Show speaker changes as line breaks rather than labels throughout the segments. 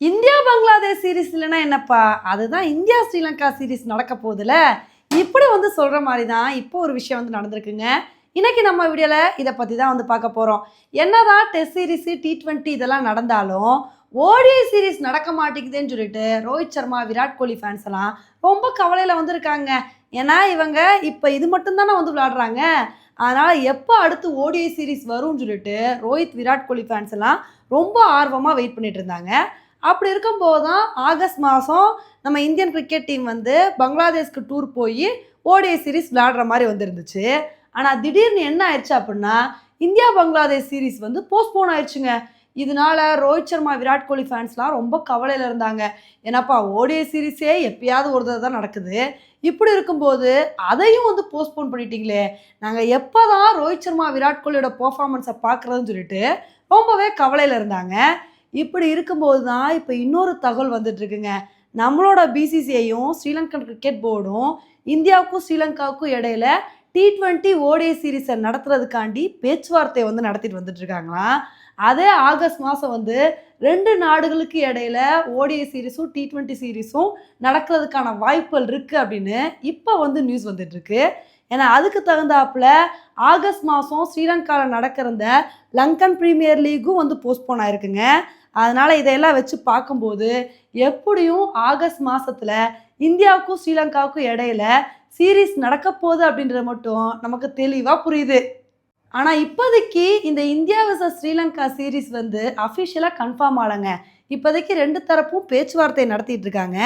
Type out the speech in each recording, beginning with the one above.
India Bangladesh series இல்லைன்னா என்னப்பா? அதுதான் இந்தியா ஸ்ரீலங்கா சீரிஸ் நடக்க போதில் இப்படி வந்து சொல்கிற மாதிரி தான் இப்போ ஒரு விஷயம் வந்து நடந்திருக்குங்க. இன்றைக்கி நம்ம வீடியோவில் இதை பற்றி தான் வந்து பார்க்க போகிறோம் என்னதான் டெஸ்ட் சீரிஸு டி ட்வெண்ட்டி இதெல்லாம் நடந்தாலும் ஓடிஐ சீரிஸ் நடக்க மாட்டேங்குதுன்னு சொல்லிட்டு ரோஹித் சர்மா விராட் கோலி ஃபேன்ஸ் எல்லாம் ரொம்ப கவலையில் வந்திருக்காங்க. ஏன்னா இவங்க இப்போ இது மட்டும்தானே வந்து விளாடுறாங்க அதனால் எப்போ அடுத்து ஓடிஐ சீரிஸ் வரும்னு சொல்லிட்டு ரோஹித் விராட் கோலி ஃபேன்ஸ் எல்லாம் ரொம்ப ஆர்வமாக வெயிட் பண்ணிட்டு இருந்தாங்க. அப்படி இருக்கும்போது தான் ஆகஸ்ட் மாதம் நம்ம இந்தியன் கிரிக்கெட் டீம் வந்து பங்களாதேஷ்க்கு டூர் போய் ஓடிஐ சீரிஸ் விளையாடுற மாதிரி வந்துருந்துச்சு. ஆனால் திடீர்னு என்ன ஆயிடுச்சு அப்படின்னா இந்தியா பங்களாதேஷ் சீரிஸ் வந்து போஸ்ட்போன் ஆயிடுச்சுங்க. இதனால ரோஹித் சர்மா விராட் கோலி ஃபேன்ஸ்லாம் ரொம்ப கவலையில் இருந்தாங்க. ஏன்னாப்பா ஓடிஐ சீரிஸே எப்பயாவது ஒரு தடவை தான் நடக்குது. இப்படி இருக்கும்போது அதையும் வந்து போஸ்ட்போன் பண்ணிட்டீங்களே. நாங்கள் எப்போ தான் ரோஹித் சர்மா விராட் கோலியோட பர்ஃபார்மன்ஸை பார்க்குறதுன்னு சொல்லிட்டு ரொம்பவே கவலையில் இருந்தாங்க. இப்படி இருக்கும்போது தான் இப்போ இன்னொரு தகவல் வந்துட்டுருக்குங்க. நம்மளோட பிசிசிஐயும் ஸ்ரீலங்கன் கிரிக்கெட் போர்டும் இந்தியாவுக்கும் ஸ்ரீலங்காவுக்கும் இடையில டி ட்வெண்ட்டி ஓடே சீரீஸை நடத்துறதுக்காண்டி பேச்சுவார்த்தை வந்து நடத்திட்டு வந்துட்டு இருக்காங்களாம் அதே ஆகஸ்ட் மாதம் வந்து ரெண்டு நாடுகளுக்கு இடையில ஓடிஐ சீரீஸும் டி ட்வெண்ட்டி சீரீஸும் நடக்கிறதுக்கான வாய்ப்புகள் இருக்குது அப்படின்னு இப்போ வந்து நியூஸ் வந்துட்டு இருக்கு ஏன்னா அதுக்கு தகுந்தாப்புல ஆகஸ்ட் மாதம் ஸ்ரீலங்காவில் நடக்கிற இந்த லங்கன் ப்ரீமியர் லீக்கும் வந்து போஸ்ட்போன் ஆயிருக்குங்க. அதனால் இதையெல்லாம் வச்சு பார்க்கும்போது எப்படியும் ஆகஸ்ட் மாதத்தில் இந்தியாவுக்கும் ஸ்ரீலங்காவுக்கும் இடையில சீரீஸ் நடக்க போகுது அப்படின்றது மட்டும் நமக்கு தெளிவாக புரியுது. ஆனால் இப்போதைக்கு இந்த இந்தியா vs ஸ்ரீலங்கா சீரீஸ் வந்து அஃபிஷியலாக கன்ஃபார்ம் ஆகலைங்க. இப்போதைக்கு ரெண்டு தரப்பும் பேச்சுவார்த்தை நடத்திட்டு இருக்காங்க.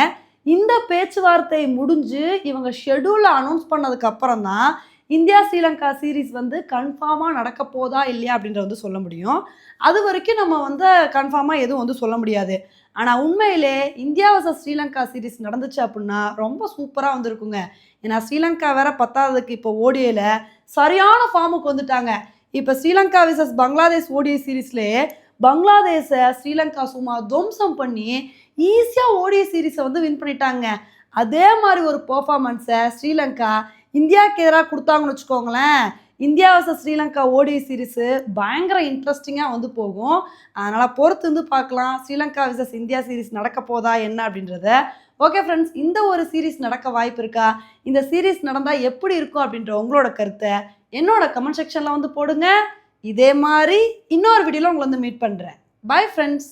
இந்த பேச்சுவார்த்தை முடிஞ்சு இவங்க ஷெடியூலை அனௌன்ஸ் பண்ணதுக்கு அப்புறம் தான் இந்தியா ஸ்ரீலங்கா சீரீஸ் வந்து கன்ஃபார்மாக நடக்க போதா இல்லையா அப்படின்றத வந்து சொல்ல முடியும். அது வரைக்கும் நம்ம வந்து கன்ஃபார்மாக எதுவும் வந்து சொல்ல முடியாது. ஆனால் உண்மையிலே இந்தியா vs ஸ்ரீலங்கா சீரீஸ் நடந்துச்சு அப்படின்னா ரொம்ப சூப்பராக வந்திருக்குங்க. ஏன்னா ஸ்ரீலங்கா வேற பத்தாவதுக்கு இப்போ ஓடியில் சரியான ஃபார்முக்கு வந்துட்டாங்க. இப்போ ஸ்ரீலங்கா விசஸ் பங்களாதேஷ் ஓடிஐ சீரீஸ்லேயே பங்களாதேஷை ஸ்ரீலங்கா சும்மா துவம்சம் பண்ணி ஈஸியாக ஓடிஐ சீரீஸை வந்து வின் பண்ணிட்டாங்க. அதே மாதிரி ஒரு பெர்ஃபார்மன்ஸை ஸ்ரீலங்கா இந்தியாவுக்கு எதிராக கொடுத்தாங்கன்னு வச்சுக்கோங்களேன். இந்தியா வர்சஸ் ஸ்ரீலங்கா ஓடி சீரிஸு பயங்கர இன்ட்ரெஸ்டிங்காக வந்து போகும். அதனால் பொறுத்து வந்து பார்க்கலாம். ஸ்ரீலங்கா விசஸ் இந்தியா சீரிஸ் நடக்க போதா என்ன அப்படின்றத. ஓகே ஃப்ரெண்ட்ஸ் இந்த ஒரு சீரீஸ் நடக்க வாய்ப்பு இருக்கா? இந்த சீரீஸ் நடந்தால் எப்படி இருக்கும் அப்படின்ற உங்களோட கருத்தை என்னோட கமெண்ட் செக்ஷனில் வந்து போடுங்க. இதே மாதிரி இன்னொரு வீடியோவில் உங்களை வந்து மீட் பண்ணுறேன் பாய் ஃப்ரெண்ட்ஸ்